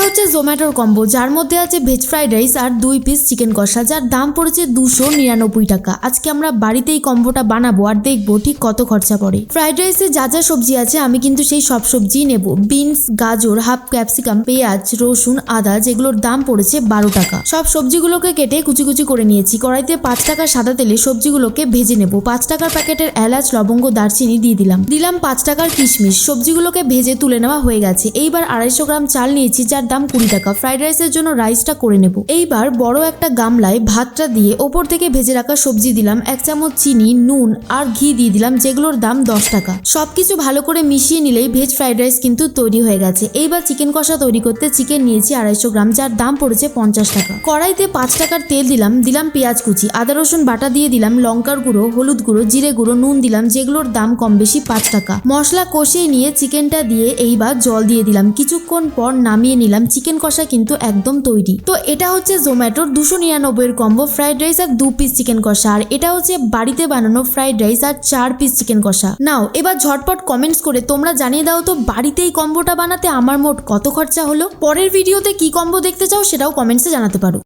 এটা হচ্ছে জোম্যাটোর কম্বো, যার মধ্যে আছে ভেজ ফ্রাইড রাইস আর দুই পিস চিকেন কষা, যার দাম পড়েছে দুশো নিরানব্বই টাকা। আজকে আমরা বাড়িতে এই কম্বোটা বানাবো আর দেখব ঠিক কত খরচা পড়ে। ফ্রাইড রাইসে যা যা সবজি আছে, আমি কিন্তু সেই সব সবজিই নেব। বিনস গাজর হাফ ক্যাপসিকাম পেঁয়াজ, রসুন, আদা, যেগুলোর দাম পড়েছে বারো টাকা। সব সবজিগুলোকে কেটে কুচি কুচি করে নিয়েছি। কড়াইতে পাঁচ টাকা সাদা তেলে সবজিগুলোকে ভেজে নেব। পাঁচ টাকার প্যাকেটের এলাচ, লবঙ্গ, দারচিনি দিয়ে দিলাম। দিলাম পাঁচ টাকার কিশমিশ। সবজিগুলোকে ভেজে তুলে নেওয়া হয়ে গেছে। এইবার আড়াইশো গ্রাম চাল নিয়েছি, যার দাম কুড়ি টাকা। ফ্রাইড রাইসের জন্য রাইসটা করে নেব। এইবার বড় একটা গামলায় ভাতটা দিয়ে ওপর থেকে ভেজে রাখা সবজি দিলাম, এক চামচ চিনি, নুন আর ঘি দিয়ে দিলাম, যেগুলোর দাম দশ টাকা। সবকিছু ভালো করে মিশিয়ে নিলেই ভেজ ফ্রাইড রাইস কিন্তু তৈরি হয়ে গেছে। এইবার চিকেন কষা তৈরি করতে চিকেন নিয়েছি আড়াইশো গ্রাম, যার দাম পড়েছে পঞ্চাশ টাকা। কড়াইতে পাঁচ টাকার তেল দিলাম দিলাম পেঁয়াজ কুচি, আদা রসুন বাটা দিয়ে দিলাম, লঙ্কার গুঁড়ো, হলুদ গুঁড়ো, জিরে গুঁড়ো, নুন দিলাম, যেগুলোর দাম কম বেশি পাঁচ টাকা। মশলা কষিয়ে নিয়ে চিকেনটা দিয়ে এইবার জল দিয়ে দিলাম। কিছুক্ষণ পর নামিয়ে নিলাম চিকেন কষা কিন্তু একদম তৈরি। তো এটা হচ্ছে জোম্যাটোর দুশো নিরানব্বই এর কম্বো ফ্রাইড রাইস আর দু পিস চিকেন কষা। আর এটা হচ্ছে বাড়িতে বানানো ফ্রাইড রাইস আর চার পিস চিকেন কষা। নাও, এবার ঝটপট কমেন্টস করে তোমরা জানিয়ে দাও তো বাড়িতে এই কম্বোটা বানাতে আমার মোট কত খরচা হলো? পরের ভিডিওতে কি কম্বো দেখতে চাও সেটাও কমেন্টসে জানাতে পারো।